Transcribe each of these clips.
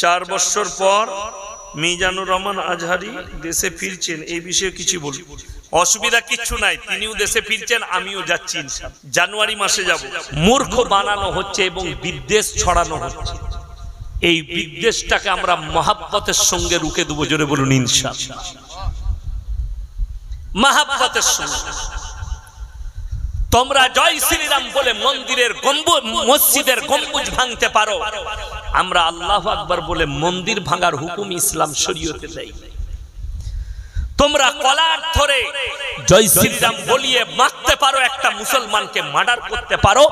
চার বছর পর মিজানুর রহমান আজহারি দেশে ফিরছেন। এই বিষয়ে কিছু বলুন। অসুবিধা কিচ্ছু নাই। তিনিও দেশে ফিরছেন আমিও যাচ্ছি জানুয়ারি মাসে যাব। মূর্খ বানানো হচ্ছে এবং বিদ্বেষ ছড়ানো হচ্ছে। এই বিদ্বেষটাকে আমরা মহাব্বতের সঙ্গে রুখে দেবো জোরে বলুন ইনশাআল্লাহ। মহাব্বতের সঙ্গে। তোমরা জয় শ্রীরাম বলে মন্দিরের গম্বুজ মসজিদের গম্বুজ ভাঙতে পারো। আমরা আল্লাহ আকবর বলে মন্দির ভাঙার হুকুম ইসলাম শরীয়তে দেয় তোমরা কলার ধরে জয় শ্রীরাম বলিয়ে মারতে পারো, একটা মুসলমানকে মার্ডার করতে পারো।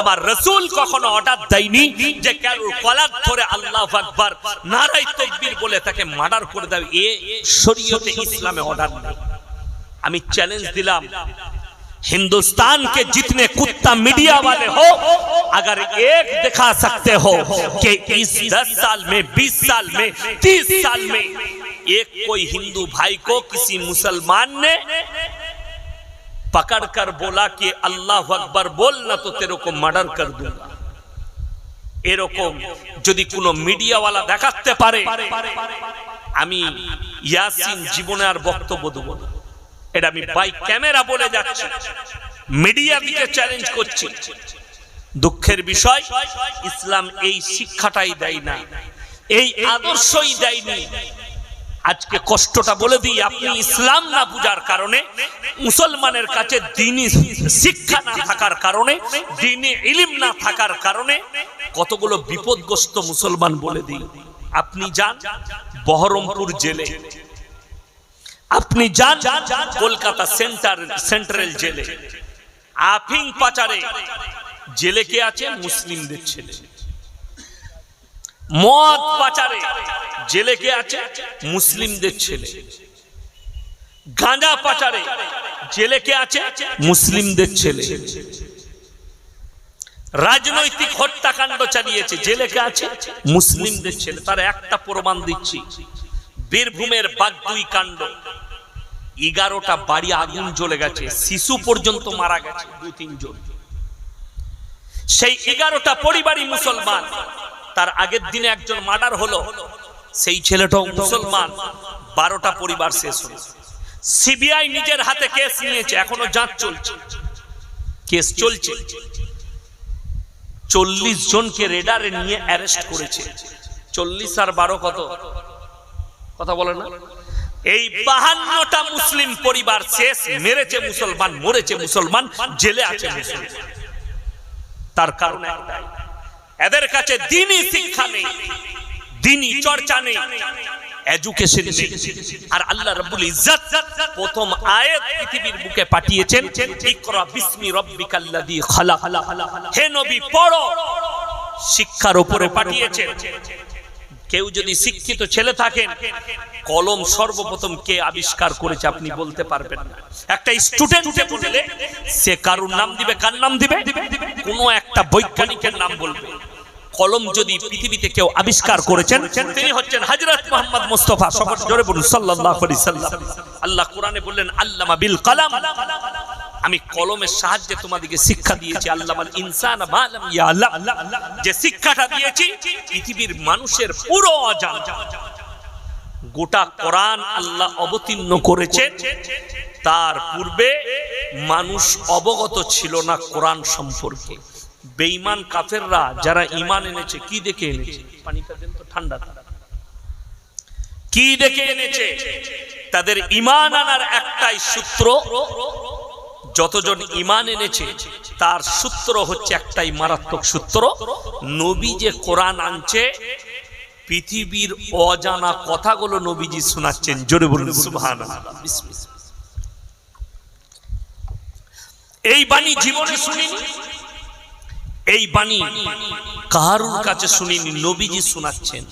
আমার রসুল কখনো অর্ডার দেয়নি যে কেন কলার ধরে আল্লাহ আকবার নারাই তকবীর বলে তাকে মার্ডার করে দাও। এ শরীয়তে ইসলামে অর্ডার নেই। আমি চ্যালেঞ্জ দিলাম। हिंदुस्तान के जितने कुत्ता मीडिया वाले हो अगर एक दिखा सकते हो कि इस दस साल में बीस साल में तीस साल में एक कोई हिंदू भाई को किसी मुसलमान ने पकड़ कर बोला कि अल्लाह अकबर बोल ना तो तेरे को मर्डर कर दूंगा এরকম যদি কোনো মিডিয়াওয়ালা দেখাতে পারে আমি ইয়াসিন জীবনে আর বক্তব্য দেবো না এটা আমি বাই ক্যামেরা বলে যাচ্ছি। মিডিয়া দিকে চ্যালেঞ্জ করছি। দুঃখের বিষয়, ইসলাম এই শিক্ষাটাই দেয় না। এই আদর্শই দেয়নি আজকে কষ্টটা বলে দিই, আপনি ইসলাম না বুঝার কারণে, মুসলমানের কাছে দিনই শিক্ষা না থাকার কারণে, দিনই ইলিম না থাকার কারণে কতগুলো বিপদগ্রস্ত মুসলমান বলে দিই। আপনি যান বহরমপুর জেলে। আপনি যান কলকাতা সেন্টার, সেন্ট্রাল জেলে। আফিং পাচারে। জেলে কে আছে? মুসলিমদের ছেলে। মদ পাচারে। জেলে কে আছে? মুসলিমদের ছেলে। গাঁজা পাচারে। জেলে কে আছে? মুসলিমদের ছেলে। রাজনৈতিক হত্যাকাণ্ড চালিয়েছে। জেলে কে আছে? মুসলিমদের ছেলে। তার একটা প্রমাণ দিচ্ছি। বীরভূমের বাগদুই কাণ্ড। এগারোটা বাড়ি আগুন জ্বলে গেছে। শিশু পর্যন্ত মারা গেছে দুই তিনজন। সেই এগারোটা পরিবারই মুসলমান। তার আগের দিনে একজন মার্ডার হলো, সেই ছেলেটাও মুসলমান। বারোটা পরিবার শেষ হলো। সিবিআই নিজের হাতে কেস নিয়েছে, এখনও যাঁচ চলছে। কেস চলছে। চল্লিশ জনকে রেডারে নিয়ে অ্যারেস্ট করেছে। চল্লিশ আর বারো কত? কথা বলে না? এই বাহান্নটা মুসলিম পরিবার শেষ, মেরেছে মুসলমান, মরেছে মুসলমান, জেলে আছে মুসলমান। তার কারণ এদের কাছে দিনই শিক্ষা নেই, দিনই চর্চা নেই আর আল্লাহ প্রথম পৃথিবীর বুকে পাঠিয়েছেন হে শিক্ষার উপরে পাঠিয়েছেন। কেউ যদি শিক্ষিত ছেলে থাকেন, কলম সর্বপ্রথম কে আবিষ্কার করেছে আপনি বলতে পারবেন না। একটা স্টুডেন্ট বললে, সে কারুর নাম দিবে, কার নাম দিবে? কোনো একটা বৈজ্ঞানিকের নাম বলবে। কলম যদি পৃথিবীতে কেউ আবিষ্কার করেছেন, তিনি হচ্ছেন হযরত মুহাম্মদ মুস্তাফা সকল জোরে বলুন, সাল্লাল্লাহু আলাইহি সাল্লাম। আল্লাহ কোরআনে বললেন, আল্লামা বিল কলম। আমি কলমের সাহায্যে তোমাদেরকে শিক্ষা দিয়েছি, আল্লাহ ইনসান যে শিক্ষাটা দিয়েছি, পৃথিবীর মানুষের পুরো গোটা কোরআন আল্লাহ অবতীর্ণ করেছেন। তার পূর্বে মানুষ অবগত ছিল না কোরআন সম্পর্কে। বেঈমান কাফেররা যারা ঈমান এনেছে, কি দেখে এনেছে? ঠান্ডা কি দেখে এনেছে? তাদের ঈমান আনার একটাই সূত্র যতজন ইমান এনেছে, তার সূত্র হচ্ছে একটাই মারাত্মক সূত্র। নবী যে কোরআন আনছে, পৃথিবীর অজানা কথাগুলো নবীজি শোনাচ্ছেন। জোরে বলুন সুবহান এই বাণী জীবনে শুনিনি, এই বাণী কারুর কাছে শুনিনি, নবীজি শোনাচ্ছেন।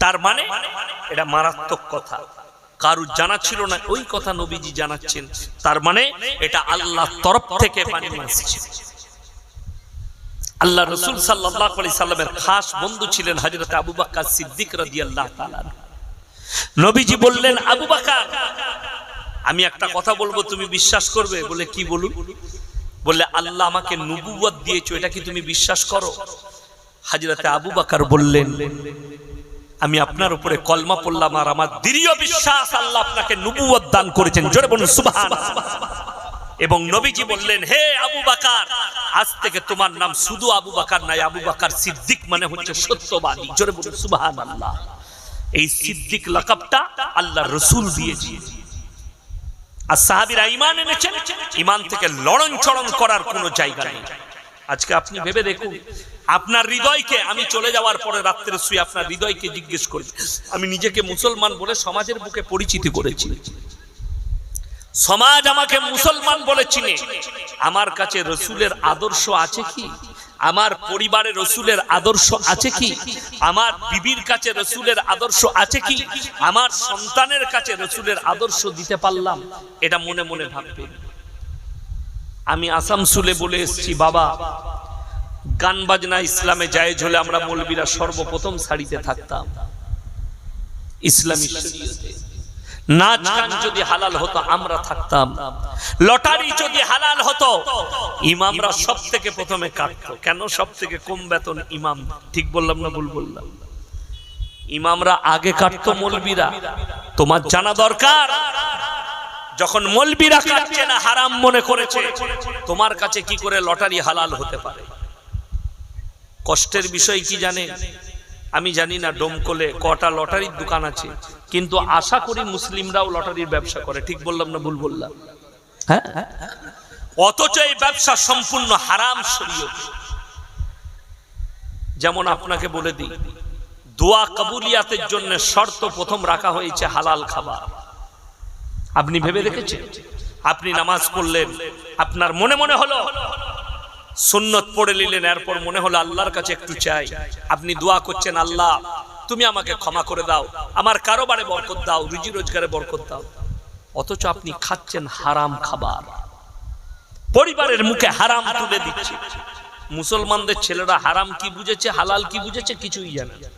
তার মানে এটা মারাত্মক কথা। কারুর জানা ছিল না, ওই কথা নবীজি জানাচ্ছেন। তার মানে এটা আল্লাহ তরফ থেকে আসছে আল্লাহ রসুল সাল্লাহ আলি সাল্লামের খাস বন্ধু ছিলেন হজরত আবু বাক্কা সিদ্দিক রাজি আল্লাহ নবীজি বললেন, আবু বাকার, আমি একটা কথা বলব, তুমি বিশ্বাস করবে? বলে, কি বলুন? বললে, আল্লাহ আমাকে নবুবত দিয়েছ এটা কি তুমি বিশ্বাস করো? হাজরতে আবু বাকার বললেন আমি আপনার উপরে কলমা পড়লাম আর আমার দৃঢ় বিশ্বাস আল্লাহ আপনাকে নবুয়ত দান করেছেন। জোরে বলুন সুবহান এবং নবীজি বললেন, হে আবু বাকার, আজ থেকে তোমার নাম শুধু আবু বাকার নাই আবু বাকার সিদ্দিক মানে হচ্ছে সত্যবাদী। জোরে বলুন সুবহান আল্লাহ এই সিদ্দিক লাকাবটা আল্লাহ রসুল দিয়েছে। আর সাহাবিরা ইমান এনেছেন ইমান থেকে লড়ন চড়ন করার কোনো জায়গা নেই। আজকে আপনি ভেবে দেখুন আপনার হৃদয়কে আমি চলে যাওয়ার পরে রাত্রে শুয়ে আপনার হৃদয়কে জিজ্ঞেস করি। আমি নিজেকে মুসলমান বলে সমাজের বুকে পরিচিতি করেছি। সমাজ আমাকে মুসলমান বলে চিনে। আমার কাছে রসুলের আদর্শ আছে কি? আমার পরিবারে রসুলের আদর্শ আছে কি? আমার বিবির কাছে রসুলের আদর্শ আছে কি? আমার সন্তানের কাছে রসুলের আদর্শ দিতে পারলাম? এটা মনে মনে ভাববেন আমি আসামসুলে বলে এসেছি, বাবা গান বাজনা ইসলামে জায়েজ হলে আমরা মৌলবীরা সর্বপ্রথম সারিতে থাকতাম। ইসলামী নাচ যদি হালাল হতো, আমরা থাকতাম। লটারি যদি হালাল হতো, ইমামরা সব থেকে প্রথমে কেন সব থেকে কম বেতন ইমাম? ঠিক বললাম না ভুল বললাম? ইমামরা আগে কাটতো মলবিরা। তোমার জানা দরকার? যখন মলবিরা কাটছে না, হারাম মনে করেছে, তোমার কাছে কি করে লটারি হালাল হতে পারে? কষ্টের বিষয় কি জানে? আমি জানি না ডোমকলে কটা লটারির দোকান আছে কিন্তু আশা করি মুসলিমরাও লটারির ব্যবসা করে ঠিক বললাম না ভুল বললাম? হ্যাঁ? অথচ এই ব্যবসা সম্পূর্ণ হারাম শরীয়ত। যেমন আপনাকে বলে দিই দোয়া কবুলিয়াতের জন্য শর্ত প্রথম রাখা হয়েছে হালাল খাবার। আপনি ভেবে দেখেছেন? আপনি নামাজ পড়লেন আপনার মনে মনে হলো সুন্নত পড়ে নিলেন, এরপর মনে হলো আল্লাহর কাছে একটু চাই। আপনি দোয়া করছেন, আল্লাহ, তুমি আমাকে ক্ষমা করে দাও। আমার কারোবারে বরকত দাও, রুজি রোজগারে বরকত দাও। অথচ আপনি খাচ্ছেন হারাম খাবার। পরিবারের মুখে হারাম তুলে দিচ্ছে। মুসলমানদের ছেলেরা হারাম কি বুঝেছে, হালাল কি বুঝেছে, কিছুই জানে না।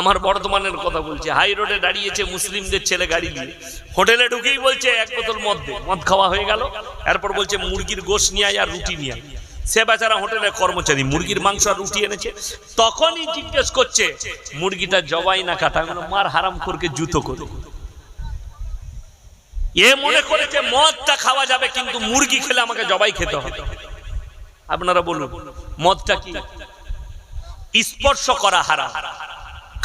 আমার বর্ধমানের কথা বলছে। হাই রোডে দাঁড়িয়েছে মুসলিমদের ছেলে গাড়ি নিয়ে হোটেলে ঢুকেই বলছে, এক বোতল মদ দে। মদ খাওয়া হয়ে গেল। এরপর বলছে, মুরগির গোশ নিয়ে আর রুটি নিয়ে। সে বেচারা হোটেলের কর্মচারী, মুরগির মাংস আর রুটি এনেছে। তখনই জিজ্ঞেস করছে, মুরগিটা জবাই না কাটা? মার হারাম করকে জুতো করে। এ মনে করেছে, মদটা খাওয়া যাবে, কিন্তু মুরগি খেলে আমাকে জবাই খেতে হবে। আপনারা বলুন, মদটা কি? স্পর্শ করা হারাম।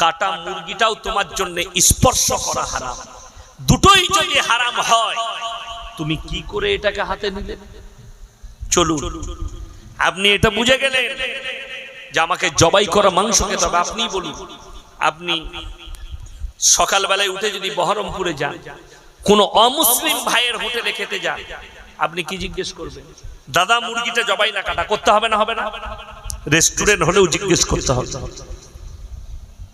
কাটা মুরগিটাও তোমার জন্য স্পর্শ করা হারাম। দুটোই যদি হারাম হয়, তুমি কি করে এটাকে হাতে নিলে? চলুন, আপনি এটা বুঝে গেলেন যে আমাকে জবাই করা মাংস খেতে হবে আপনি বলুন। আপনি সকালবেলায় উঠে যদি বহরমপুরে যান, কোন অমুসলিম ভাইয়ের হোটেলে খেতে যান, আপনি কি জিজ্ঞেস করবেন? দাদা, মুরগিটা জবাই না কাটা করতে হবে না হবে না? রেস্টুরেন্ট হলেও জিজ্ঞেস করতে হবে।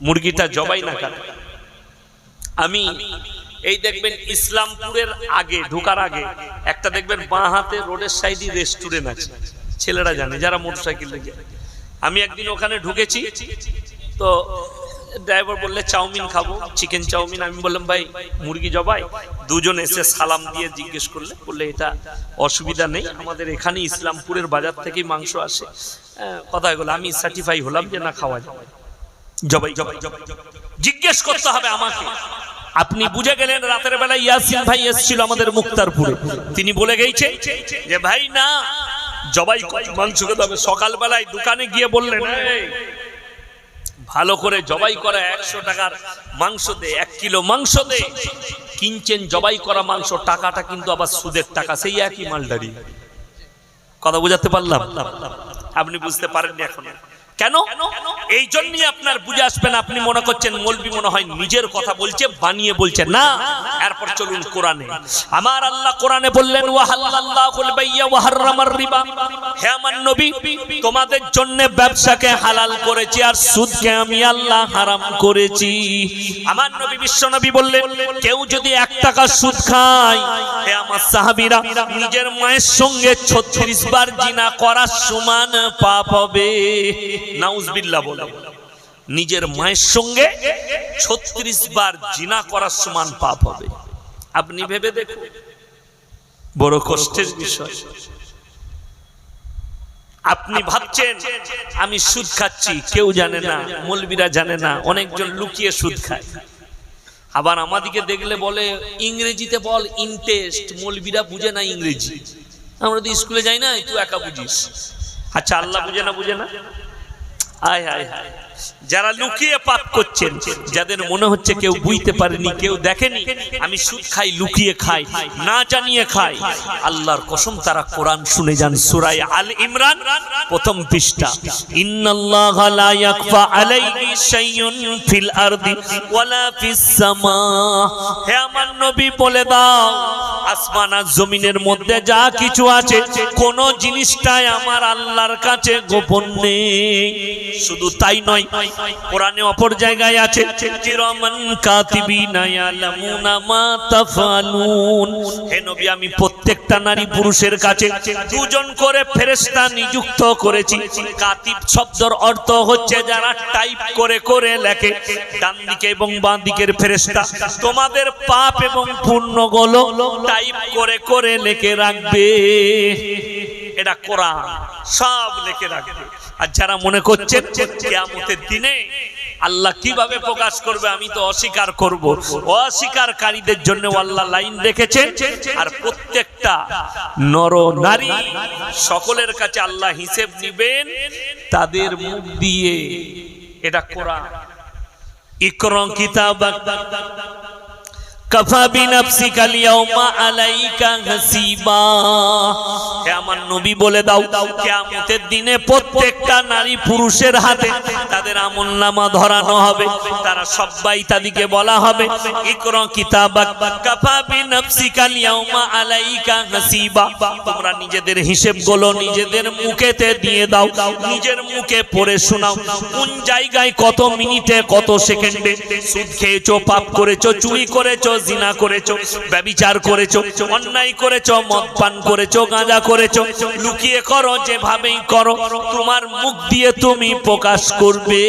মুরগিটা জবাই না কাটা আমি এই দেখবেন ইসলামপুরের আগে ঢোকার আগে একটা দেখবেন বাঁ হাতে রোডের সাইডে রেস্টুরেন্ট আছে। ছেলেরা জানে যারা মোটরসাইকেল থেকে আমি একদিন ওখানে ঢুকেছি তো ড্রাইভার বললে চাউমিন খাব চিকেন চাউমিন। আমি বললাম ভাই মুরগি জবাই। দুজন এসে সালাম দিয়ে জিজ্ঞেস করলে বললে এটা অসুবিধা নেই আমাদের এখানে ইসলামপুরের বাজার থেকেই মাংস আসে। হ্যাঁ, কথা এগুলো আমি সার্টিফাই হলাম যে না খাওয়া যাবে জবাই জিজ্ঞেস করতে হবে আমাকে। আপনি বুঝে গেলেন রাতের বেলা ইয়াসিন ভাই এসেছিল আমাদের মুক্তারপুরে। তিনি বলে গেছে যে, ভাই, না, জবাই মাংস খেতে হবে। সকালবেলায় দোকানে গিয়ে বললেন ভালো করে জবাই করা একশো টাকার মাংস দে, এক কিলো মাংস দে। কিনছেন জবাই করা মাংস, টাকাটা কিন্তু আবার সুদের টাকা, সেই একই মালদারি কথা বুঝাতে পারলাম? আপনি বুঝতে পারেননি এখন? কেন? এই জন্যই আপনার বুঝে আসবেন, আপনি মনে করছেন মলবি মনে হয় নিজের কথা বলছে, বানিয়ে বলছে। না, এরপর চলুন কোরআনে। আমার আল্লাহ কোরআনে বললেন হে আমার নবী, তোমাদের জন্য ব্যবসাকে হালাল করেছি আর সুদকে আমি আল্লাহ হারাম করেছি। আমার নবী বিশ্ব নবী বললেন, কেউ যদি এক টাকা সুদ খায়, হে আমার সাহাবীরা, নিজের মায়ের সঙ্গে 36 বার জিনা করার সমান পাপ হবে। নাউজবিল্লাহ বলে। নিজের মায়ের সঙ্গে 36 বার জিনা করার সমান পাপ হবে। আপনি ভেবে দেখুন। বড় কষ্টের বিষয়। আপনি ভাবছেন, আমি সুদ খাচ্ছি, কেউ জানে না, মলবিরা জানে না, অনেকজন লুকিয়ে সুদ খায়। আবার আমাদিকে দেখলে বলে, ইংরেজিতে বল ইন্টেস্ট, মলবিরা বুঝে না ইংরেজি। আমরা তো স্কুলে যাই না, তুই একা বুঝিস। আচ্ছা আল্লাহ বুঝে না বুঝে না? আয় হায় হায় যারা লুকিয়ে পাপ করছেন, যাদের মনে হচ্ছে কেউ বুঝতে পারেনি, কেউ দেখেনি, আমি সুদ খাই, লুকিয়ে খাই, না জানিয়ে খাই। আল্লাহর কসম, তারা কোরআন শুনে যান, সূরায়ে আল ইমরান, প্রথম পৃষ্ঠা। ইন্নাল্লাহা লা ইয়াখফা আলাইহি শাইউন ফিল আরদি ওয়ালা ফিস সামা। হে আমার নবী, বলে দাও, আসমান আর জমিনের মধ্যে যা কিছু আছে, কোন জিনিসটাই আমার আল্লাহর কাছে গোপন নেই। শুধু তাই নয় কোরআনে অপর জায়গায় আছে কিরামান কাতিবিনা ইয়ালামুনা মা আমি প্রত্যেকটা নারী পুরুষের কাছে দুজন করে ফেরেশতা নিযুক্ত করেছি। কাতিব শব্দের অর্থ হচ্ছে যারা টাইপ করে করে লেখে ডান দিকে এবং বাঁ দিকের ফেরেশতা। তোমাদের পাপ এবং পুণ্যগুলো টাইপ করে করে লিখে রাখবে। এটা কোরআন, সব লিখে রাখবে। আর যারা মনে করছেন কিয়ামতের দিনে আল্লাহ কীভাবে প্রকাশ করবে, আমি তো অস্বীকার করব। অস্বীকারীদের জন্য আল্লাহ লাইন রেখেছে আর প্রত্যেকটা নর নারী সকলের কাছে আল্লাহ হিসেব নিবেন, তাদের মুখ দিয়ে। এটা কোরআন। ইকরম কিতাব কাফা বিনাফসিকা আলাইকা আমার নবী বলে দাও, কিয়ামতের দিনে প্রত্যেকটা নারী পুরুষের হাতে তাদের আমলনামা ধরানো হবে, তারা সবাই তাদেরকে বলা হবে, ইকরা তোমরা নিজেদের হিসেবগুলো নিজেদের মুখেতে দিয়ে দাও, নিজের মুখে পড়ে শোনাও, কোন জায়গায় কত মিনিটে, কত সেকেন্ডে, সুদ খেয়েছো, পাপ করেছ, চুরি করেছ জিনা করেছ, ব্যবিচার করেছ, অন্যায় করেছ, মদ পান করেছ, গাঁজা করেছ, লুকিয়ে করো, যেভাবেই করো, তোমার মুখ দিয়ে তুমি প্রকাশ করবে।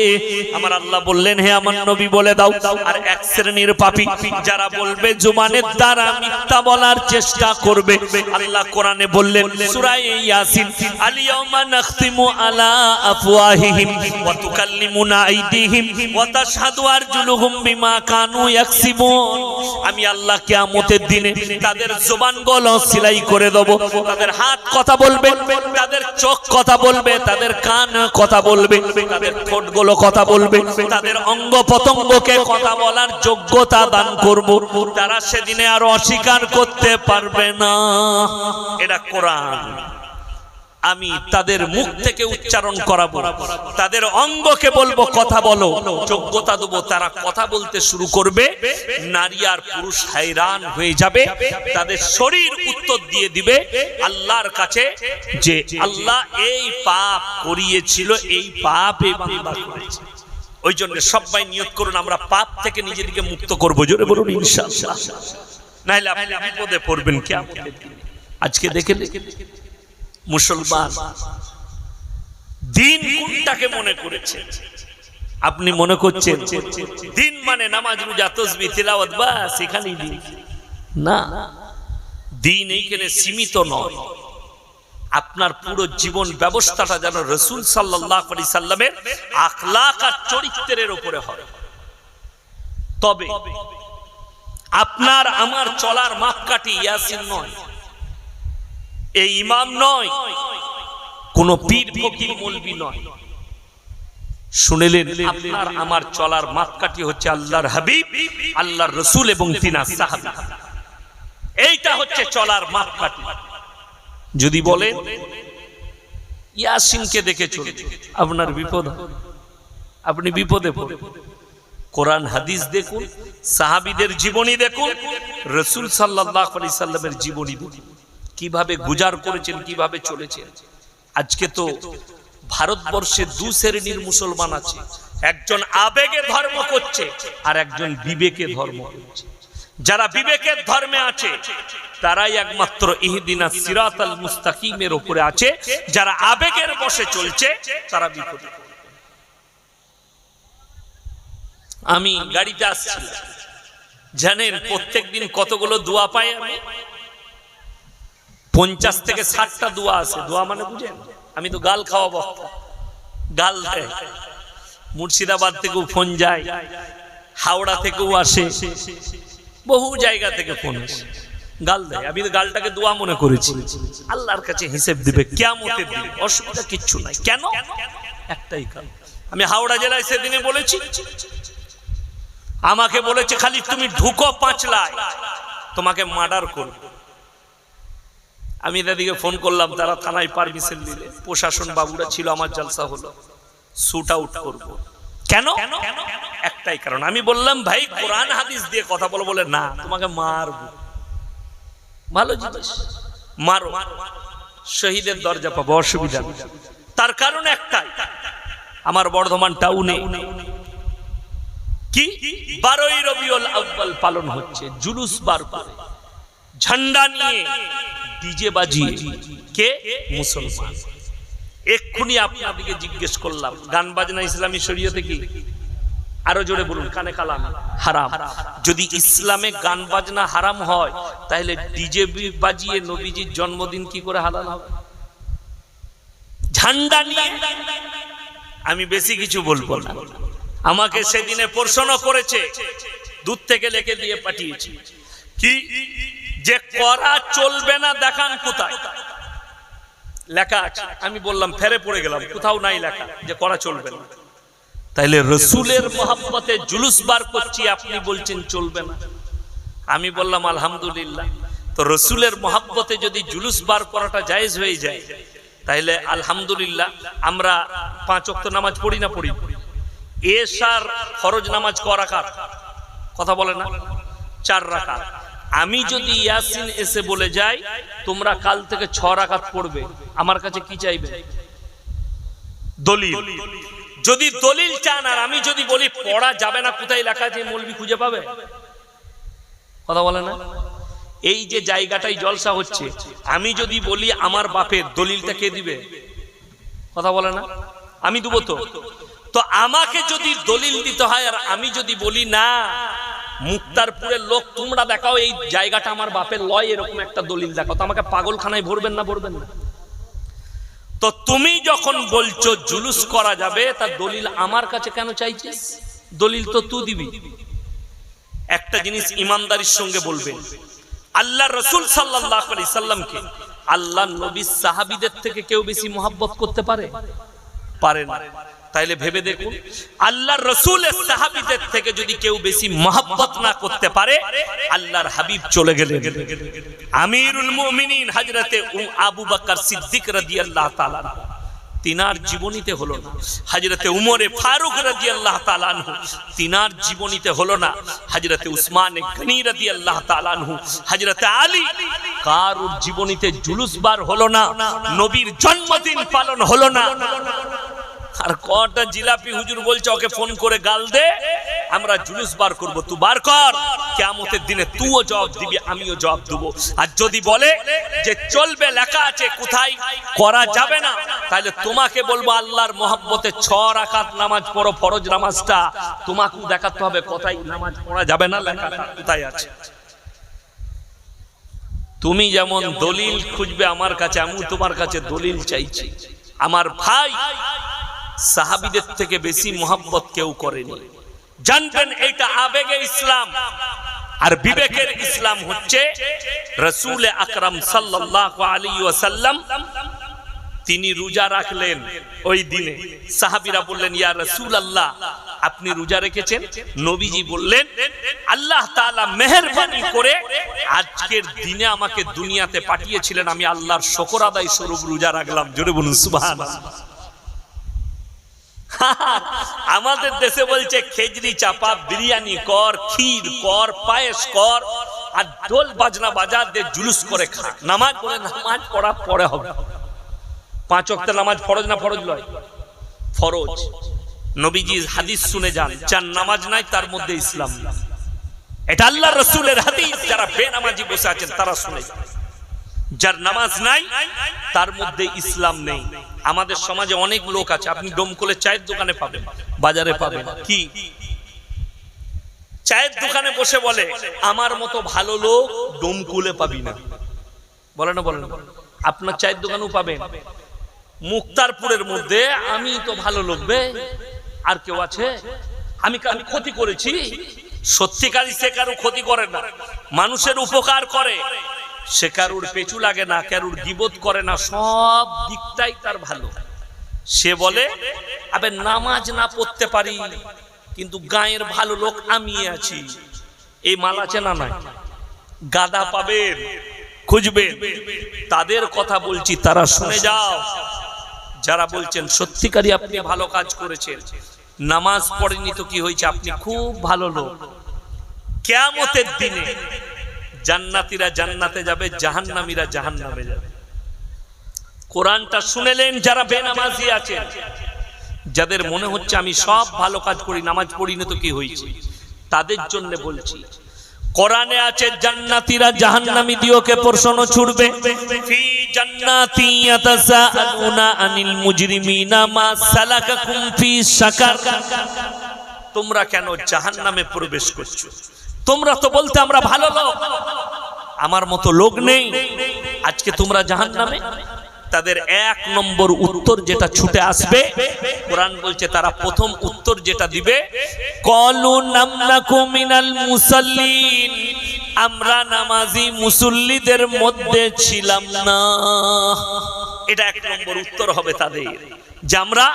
আমার আল্লাহ বললেন, হে আমার নবী, বলে দাও, আর এক শ্রেণির পাপী যারা বলবে, জুমানের দ্বারা মিথ্যা বলার চেষ্টা করবে। আল্লাহ কোরআনে বললেন, সূরা ইয়াসিন আলিয়াউমা নাখতিমু আলা আফওয়াহিহিম ওয়া তুকাল্লিমুনা আইদিহিম ওয়া তাশহাদু আরজুলুহুম বিমা কানু ইয়াকসিবুন। আমি আল্লাহ কেয়ামতের দিনে তাদের জোবান গল সিলাই করে দেবো। তাদের হাত কথা বলবে, তাদের চোখ কথা বলবে, তাদের কান কথা বলবে, তাদের ঠোঁটগুলো কথা বলবে, তাদের অঙ্গ প্রত্যঙ্গকে কথা বলার যোগ্যতা দান করব। তারা সেদিনে আর অস্বীকার করতে পারবে না। এটা কোরআন। আমি তাদের মুখ থেকে উচ্চারণ করাবো। তাদের অঙ্গকে বলব, কথা বলো। যোগ্যতা দেবো, তারা কথা বলতে শুরু করবে। নারী আর পুরুষ হাইরান হয়ে যাবে। তাদের শরীর উত্তর দিয়ে দিবে। আল্লাহর কাছে যে আল্লাহ এই পাপ করিয়েছিল, এই পাপ এই ওই জন্য সবাই নিয়ত করুন, আমরা পাপ থেকে নিজেদেরকে মুক্ত করব। জোরে বলুন, ইনশাআল্লাহ। নাহলে আপনি বিপদে পড়বেন কি আজকে দেখে দেখে মুসলমান। দিন কোনটাকে মনে করেছে? আপনি মনে করছেন, দিন মানে নামাজ, রোজা, তসবি, তিলাওয়াত, বাস, এখানেই দিন। না, দিন এইখানে সীমিত নয়। আপনার পুরো জীবন ব্যবস্থাটা যেন রসুল সাল্লাহ আলি সাল্লামের আখলাক আর চরিত্রের উপরে হয়। তবে, আপনার আমার চলার মাপকাঠি ইয়াসিন নয়। এই ইমাম নয়, কোন পীর ফকির মলবি নয়। শুনেলেন, আপনার আমার চলার মাপকাঠি হচ্ছে আল্লাহর হাবিব, আল্লাহর রসুল এবং তিনার সাহাবি। এইটা হচ্ছে চলার মাপকাঠি। যদি বলেন, ইয়াসিনকে দেখে চলবে। আপনার বিপদ আপনি বিপদে পড়ে কোরআন, হাদিস দেখুন, সাহাবিদের জীবনী দেখুন, রসুল সাল্লাহ আলি সাল্লামের জীবনী দেখুন। কীভাবে গুজার করেছেন কীভাবে চলেছেন। আজকে তো ভারতবর্ষে দু শ্রেণির মুসলমান আছে। একজন আবেগে ধর্ম করছে আর একজন বিবেকে ধর্ম করছে। যারা বিবেকের ধর্মে আছে তারাই একমাত্র ইহদিনা সিরাত আল মুস্তাকিমের উপরে আছে। যারা আবেগের বসে চলছে তারা বিপদে আমি গাড়িতে আসছি জানেন প্রত্যেক দিন কতগুলো দোয়া পাই আমি? পঞ্চাশ থেকে ষাটটা দোয়া আছে। দোয়া মানে বুঝেন? আমি তো গাল খাওয়া গাল দেয় মুর্শিদাবাদ থেকেও ফোন যায়, হাওড়া থেকেও আসে, বহু জায়গা থেকে ফোন আসে। গাল দেয়। আমি তো গালটাকে দোয়া মনে করেছি। আল্লাহর কাছে হিসেব দিবে দিবে অসুবিধা কিচ্ছু নাই। কেন? একটাই কারণ। আমি হাওড়া জেলায় সেদিনে বলেছি, আমাকে বলেছে, খালি তুমি ঢুকো পাঁচলায়। তোমাকে মার্ডার করব। আমি তাদেরকে ফোন করলাম, তারা থানায় পারমিশন দিলে। প্রশাসন বাবুরা ছিল, আমার জলসা হলো। শুট আউট করব। কেন? একটাই কারণ। আমি বললাম, ভাই, কোরআন, হাদিস দিয়ে কথা বলো। বলে, না, তোমাকে মারবো। ভালো জিনিস। মারো। শহীদের দরজা পাবো, অসুবিধা। তার কারণ একটাই, আমার বর্ধমান টাউনে কি? বারোই রবিউল আউ্বাল পালন হচ্ছে, জুলুস বার করে। ঝান্ডা নিয়ে ডিজে বাজিয়ে কে? মুসলমান। এক্ষুনি আপনাদেরকে জিজ্ঞেস করলাম, গান বাজনা ইসলামী শরীয়তে কি? আরও জোরে বলুন, কানে কালাম, হারাম। যদি ইসলামে গান বাজনা হারাম হয়, তাহলে ডিজে বাজিয়ে নবীজির জন্মদিন কি করে হালাল হবে? ঝান্ডা আমি বেশি কিছু বলব না। আমাকে সেদিনে প্রশ্ন করেছে দূর থেকে লেখে দিয়ে পাঠিয়েছি। কি? যে করা চলবে না, দেখান কোথায়। লেখা আছে। আমি বললাম, ফেরে পড়ে গেলাম, কোথাও নাই লেখা, যে করা চলবে না। তাইলে রসুলের মহাব্বতে জুলুস বার করছি, আপনি বলছেন চলবে না। আমি বললাম, আলহামদুলিল্লাহ। তো রসুলের মহাব্বতে যদি জুলুস বার করাটা জায়েজ হয়ে যায়, তাইলে আলহামদুলিল্লাহ, আমরা পাঁচ অক্ত নামাজ পড়ি না পড়ি? এসার ফরজ নামাজ ক কথা বলে না? চার রাকাত। আমি যদি ইয়াসিন এসে বলে যাই তোমরা কাল থেকে ছ রাকাত পড়বে। আমার কাছে কি চাইবে? দলিল। যদি দলিল চান আর আমি যদি বলি পড়া যাবে না কোথায় লেখা আছে মৌলবি খুঁজে পাবে? কথা বলে না? এই যে জায়গাটাই জলসা হচ্ছে আমি যদি বলি আমার বাপের দলিলটা কে দিবে? কথা বলে না? আমি দেবো তো। তো আমাকে যদি দলিল দিতে হয় আর আমি যদি বলি না মুক্তারপুরের লোক, তোমরা দেখাও এই জায়গাটা আমার বাপের লয়, এরকম একটা দলিল দেখাও। তো আমাকে পাগলখানায় ভরবেন না ভরবেন না। তো তুমি যখন বলছো জুলুস করা যাবে তার দলিল আমার কাছে কেন চাইছিস? দলিল তো তুই দিবি। একটা জিনিস ইমানদারির সঙ্গে বলবেন আল্লাহ রসুল সাল্লাহ আলি সাল্লামকে আল্লাহ নবী সাহাবিদের থেকে কেউ বেশি মোহাব্বত করতে পারে? পারে না। তাইলে ভেবে দেখুন আল্লাহ রসুলের সাহাবিদের থেকে যদি কেউ বেশি মহাব্বত না করতে পারে, আল্লাহর হাবিব চলে গেলেন। আমিরুল মুমিনিন হযরতে আবু বকর সিদ্দিক রাদিয়াল্লাহু তাআলা তিনার জীবনীতে হলো না। হজরতে উমরে ফারুক রাজি আল্লাহ তালানহু তিনার জীবনীতে হলো না। হজরতে উসমান গনি রাজি আল্লাহ তালানহু হজরতে আলী, কারুর জীবনীতে জুলুস বার হলো না। নবীর জন্মদিন পালন হলো না। আর কটা জিলাপি হুজুর বলছে, ওকে ফোন করে গাল দে, আমরা জুলুস বার করব, তুই বার কর। কেমতের দিনে তুইও জবাব দিবি, আমিও জবাব দেব। আর যদি বলে যে, চলবে, লেখা আছে, কোথায়? করা যাবে না। তাহলে তোমাকে বলব, আল্লাহর মহব্বতে ছ রাকাত নামাজ পড়ো, ফরজ নামাজটা। তোমাকেও দেখাতে হবে কোথায় নামাজ পড়া যাবে না, লেখা কোথায় আছে। তুমি যেমন দলিল খুঁজবে, আমার কাছে আমি তোমার কাছে দলিল চাইছি। আমার ভাই সাহাবিদের থেকে বেশি মোহাব্বত কেউ করেনি। জানবেন এটা আবেগে ইসলাম। আর বিবেকের ইসলাম হচ্ছে রসুল আকরাম ওয়াসাল্লাম তিনি রোজা রাখলেন ওই দিনে। সাহাবিরা বললেন, ইয়া রসুল আল্লাহ আপনি রোজা রেখেছেন? নবীজি বললেন, আল্লাহ তাআলা মেহেরবানি করে আজকের দিনে আমাকে দুনিয়াতে পাঠিয়েছিলেন। আমি আল্লাহর শকর আদায় স্বরূপ রোজা রাখলাম। জোরে বলুন, সুবহানাল্লাহ। আমাদের দেশে বলছে খেজড়ি চাপা, বিরিয়ানি কর, ক্ষীর কর, পায়েস কর, আর ঢোল বাজনা বাজার দিয়ে জুলুস করে খা নামাজ পড়ে, নামাজ পড়া পরে হবে। পাঁচ অক্টের নামাজ ফরজ না ফরজ নয় ফরজ। নবীজি হাদিস শুনে যান, যার নামাজ নাই, তার মধ্যে ইসলাম এটা আল্লাহ রসুলের হাদিস, যারা বেনামাজি বসে আছেন, তারা শুনে যান। যার নামাজ নাই, তার মধ্যে ইসলাম নেই। আমাদের সমাজে অনেক লোক আছে, আপনি ডোমকলে চায়ের দোকানে পাবেন, বাজারে পাবেন। কি? চায়ের দোকানে বসে বলে, আমার মতো ভালো লোক ডোমকুলে পাবি না। বলে না বলে না। আপনার চায়ের দোকানেও পাবেন। মুক্তারপুরের মধ্যে, আমি তো ভালো লোক বে, আর কেউ আছে? আমি কারও ক্ষতি করেছি। সত্যিকারই সে কারও ক্ষতি করে না। মানুষের উপকার করে। সে কারুর পেছু লাগে না, কারুর গিবোধ করে না, সব দিকটাই তার ভালো। সে বলে, আবে নামাজ না পড়তে পারি, কিন্তু গায়ের ভালো লোক আমি আছি। এই মালা চেনা নাই। গাদা পাবেন খুঁজবেন তাদের কথা বলছি, তারা শুনে যাও। যারা বলছেন, সত্যিকারই আপনি ভালো কাজ করেছেন। নামাজ পড়েনি তো কি হয়েছে? আপনি খুব ভালো লোক। কেমতের দিনে জান্নাতীরা জান্নাতে যাবে, জাহান্নামীরা জাহান্নামে যাবে। কোরআনটা শুনেলেন যারা বেনামাজি আছেন যাদের মনে হচ্ছে আমি সব ভালো কাজ করি, নামাজ পড়ি না তো কি হয়েছে? তাদের জন্য বলছি, কোরআনে আছে, জান্নাতীরা জাহান্নামী দিওকে প্রশ্ন ছুড়বে, ফি জান্নাতি ইয়াতাসাআলুনা আনিল মুজরিমিনা মা সালাকাকুম ফি সাকার তোমরা কেন জাহান্নামে প্রবেশ করছ? তোমরা তো বলতে আমরা ভালো লোক। আমার মতো লোক নেই। আজকে তোমরা জাহান্নামে। তাদের এক নম্বর উত্তর যেটা ছুটে আসবে, কোরআন বলছে তারা প্রথম উত্তর যেটা দিবে আমরা নামাজি মুসল্লিদের মধ্যে ছিলাম না। এটা এক নম্বর উত্তর হবে তাদের। যে আমরা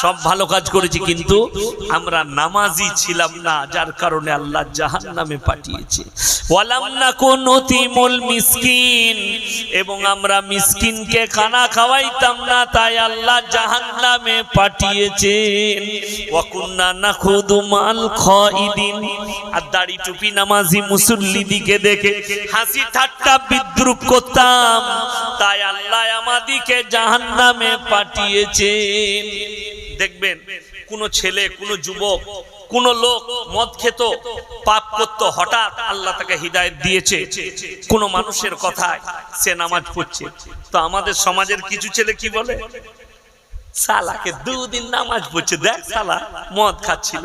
সব ভালো কাজ করেছি, কিন্তু আমরা নামাজি ছিলাম না, যার কারণে আল্লাহ জাহান নামে পাঠিয়েছে মিসকিন, এবং আমরা মিসকিনকে খানা খাওয়াইতাম না, তাই আল্লাহ জাহান নামে পাঠিয়েছেন আর দাড়ি টুপি নামাজি মুসল্লি দিকে দেখে হাসি ঠাট্টা বিদ্রুপ করতাম। তাই আল্লাহ আমাদিকে জাহান নামে দেখবেন, কোন ছেলে, কোন যুবক, কোন লোক মদ খেত, পাপ করতো, হঠাৎ আল্লাহ তাকে হৃদায়ত দিয়েছে। কোন মানুষের কথায় সে নামাজ পড়ছে। তো আমাদের সমাজের কিছু ছেলে কি বলে? সালাকে দুদিন নামাজ পড়ছে, দেখ সালা, মদ খাচ্ছিল।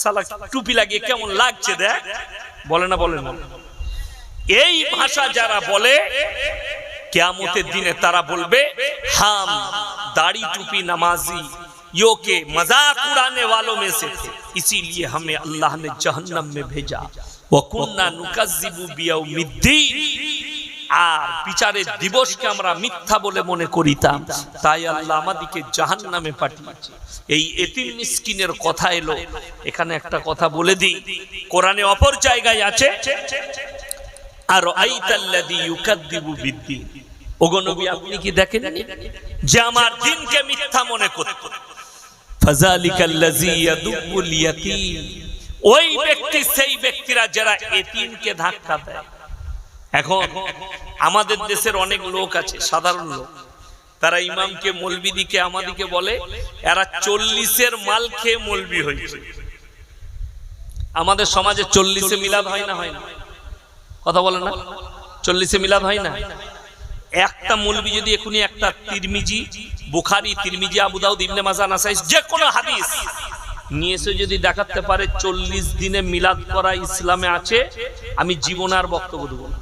সালা টুপি লাগিয়ে কেমন লাগছে, দেখ। বলে না বলে না। এই ভাষা যারা বলে, কেয়ামতের দিনে তারা বলবে, হাম। दाढ़ी टूपी नमाजी यो के मजाक उड़ाने वालों में से थे इसीलिए हमें अल्लाह ने जहन्नम में भेजा वकुन्ना नुकाजिबु बियौमिद्दीन আর বিচারের দিবসকে আমরা মিথ্যা বলে মনে করিতাম তাই আল্লাহ আমাদেরকে জাহান্নামে পাঠিয়েছে এই এতিম মিসকিনের কথা এলো এখানে একটা কথা বলে দিই কোরআনে অপর জায়গায় আছে আর আইতাল্লাযী ইউকাদ্দিবু বিদ্দিন ওগো আপনি কি দেখেন যে আমার দিনকে মিথ্যা মনে করত? ফাযালিকাল্লাযী ইয়াদুবুল ইয়াতীম ওই ব্যক্তি, সেই ব্যক্তিরা যারা এতিমকে ধাক্কা দেয়। এখন আমাদের দেশের অনেক লোক আছে, সাধারণ লোক। তারা ইমামকে, মলবিদিকে, আমাদিকে বলে, এরা চল্লিশের মাল খেয়ে মলবি হয়েছে। আমাদের সমাজে চল্লিশে মিলাদ হয় না হয় না। কথা বলে না। চল্লিশে মিলাদ হয় না? একটা মৌলবি যদি এখনই একটা তিরমিজি, বুখারি, তিরমিজি আবুদাউদ ইবনে মাজা নাসাইস যে কোনো হাদিস নিয়ে এসে যদি দেখাতে পারে চল্লিশ দিনে মিলাদ করা ইসলামে আছে, আমি জীবন আর বক্তব্য দেবো না।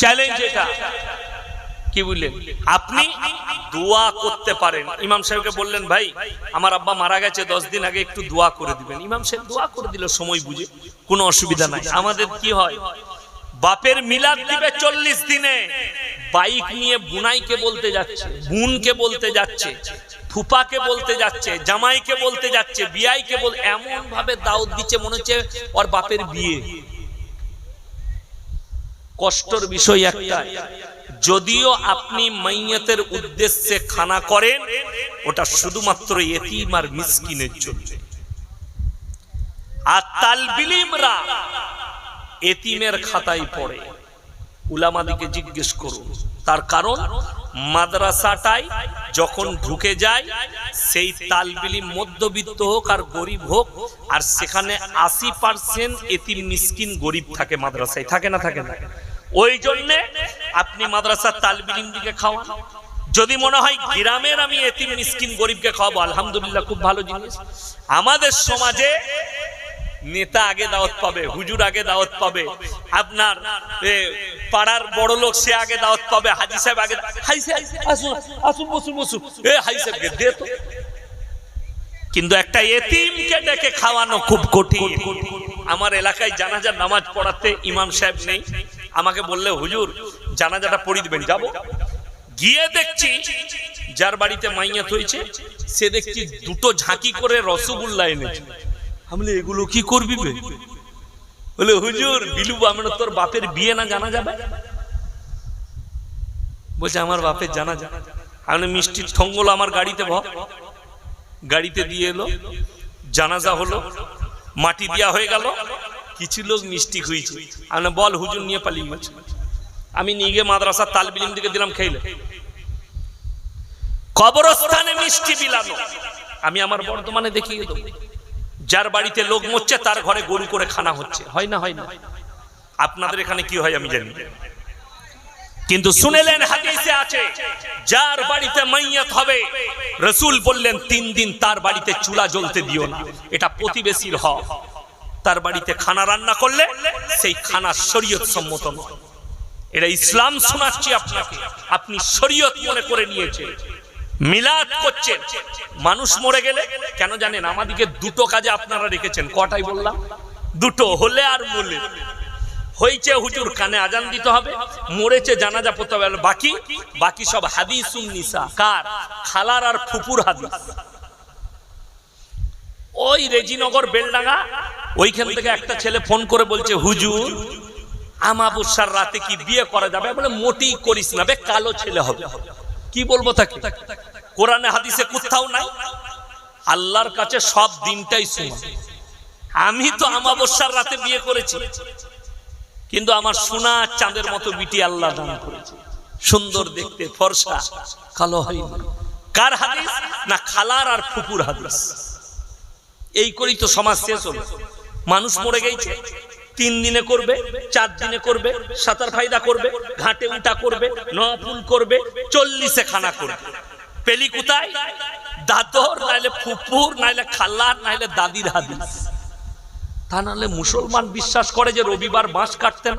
চ্যালেঞ্জ এটা। কি বুঝলেন আপনি দোয়া করতে পারেন। ইমাম সাহেবকে বললেন, ভাই, আমার আব্বা মারা গেছে, দশ দিন আগে একটু দোয়া করে দিবেন। ইমাম সাহেব দোয়া করে দিল, সময় বুঝে। কোনো অসুবিধা নাই। আমাদের কি হয়? বাপের মিলাদ দিবে চল্লিশ দিনে। বাইক নিয়ে বুনাইকে বলতে যাচ্ছে, বোনকে বলতে যাচ্ছে ফুপাকে বলতে যাচ্ছে, জামাইকে বলতে যাচ্ছে, বিয়াইকে বল এমন ভাবে দাওয়াত দিচ্ছে মনে হচ্ছে ওর বাপের বিয়ে। কষ্টর বিষয় একটা যদিও আপনি মাইয়াতের উদ্দেশ্যে খানা করেন, ওটা শুধুমাত্র এতিম আর মিসকিনের জন্য। আর তালবিলিমরা এতিমের খাতায় পড়ে। উলামাদিকে জিজ্ঞেস করুন, তার কারণ? মাদ্রাসাটাই যখন ঢুকে যায়, সেই তালবিলি মধ্যবিত্ত হোক আর গরিব হোক, আর সেখানে আশি পার্সেন্ট এতিম মিসকিন গরিব থাকে মাদ্রাসায়, থাকে না থাকে না। ওই জন্যে আপনি মাদ্রাসার তালবিলিম দিকে খাওয়ান। যদি মনে হয় গ্রামের আমি এতিম মিসকিন গরিবকে খাওয়াবো, আলহামদুলিল্লাহ, খুব ভালো জিনিস। আমাদের সমাজে নেতা আগে দাওয়াত পাবে, হুজুর আগে দাওয়াত পাবে। আপনার পাড়ার বড় লোক সে আগে দাওয়াত পাবে, হাজি সাহেব আগে আসুন বসুন বসুন। এ সাহেবকে দে তো। কিন্তু একটা এতিমকে ডেকে খাওয়ানো খুব কঠিন। আমার এলাকায় জানাজার নামাজ পড়াতে ইমাম সাহেব নেই। আমাকে বললে, হুজুর, জানাজাটা পড়িয়ে দিবেন, যাব? গিয়ে দেখছি যার বাড়িতে মাইয়াত হয়েছে, সে দেখছি দুটো ঝাঁকি করে রসগোল্লা এনেছে। আমি বলি, এগুলো কি করবি বলে হুজুর বিলু বামন তোর বাপের বিয়ে না জানা যাবে? বলছে আমার বাপের জানা যাবে। আমি মিষ্টির ঠঙ্গল আমার গাড়িতে ভর। গাড়িতে দিয়ে এলো জানাজা হলো মাটি দেওয়া হয়ে গেল কিছু লোক মিষ্টি খুঁজছে। আমি বল হুজুর নিয়ে পালিয়ে গেছে। আমি নিয়ে গিয়ে মাদ্রাসার তালবিলিম দিকে দিলাম খাইলে কবরস্থানে মিষ্টি বিলানো আমি আমার বর্তমানে দেখিয়ে দেবো। যার বাড়িতে লোক মরছে তার ঘরে গরু করে খানা হচ্ছে। হয় না হয় না। আপনাদের এখানে কি হয় আমি জানি। কিন্তু শুনেলেন হাদিসে আছে যার বাড়িতে মাইয়াত হবে রসুল বললেন তিন দিন তার বাড়িতে চুলা জ্বলতে দিও না এটা প্রতিবেশীর হক। তার বাড়িতে খানা রান্না করলে সেই খানা শরীয়ত সম্মত নয়। এটা ইসলাম শোনাচ্ছি আপনাকে আপনি শরীয়ত মনে করে নিয়েছেন। মিলাদ করছেন। মানুষ মরে গেলে কেন জানেন? আমাদিকে দুটো কাজে আপনারা রেখেছেন। কটাই বললাম? দুটো হলে আর মূলে হয়েছে হুজুর, কানে আজান দিতে হবে। মরেছে জানাজা পড়তে হবে। বাকি? বাকি সব হাদিস নিসা। কার? খালার আর ফুপুর হাদিস। ওই রেজিনগর বেলডাঙ্গা, ওইখান থেকে একটা ছেলে ফোন করে বলছে, হুজুর, আমাবস্যার রাতে কি বিয়ে করা যাবে? বলে মোটি করিস না, বে কালো ছেলে হবে। কি বলব তাকে? কোরআনে, হাদিসে কোথাও নাই। আল্লাহর কাছে সব দিনটাই সমান। আমি তো আমাবস্যার রাতে বিয়ে করেছি। কিন্তু আমার সোনা চাঁদের মতো বিটি আল্লাহ দান করেছে। সুন্দর দেখতে, ফর্সা, কালো হয়নি কার হাদিস? না খালার আর ফুপুর হাদিস। এই করেই তো সমাজ শেষ হলো। মানুষ মরে গেছে তিন দিনে করবে, চার দিনে করবে, সাঁতার ফায়দা করবে, ঘাটে উল্টা করবে নফুল করবে, চল্লিশে খানা করবে। পেলি কোথায়? দাদর নাইলে ফুপুর, নাইলে খাল্লার নাইলে দাদির হাদিস। তা নাহলে মুসলমান বিশ্বাস করে যে রবিবার বাঁশ কাটতে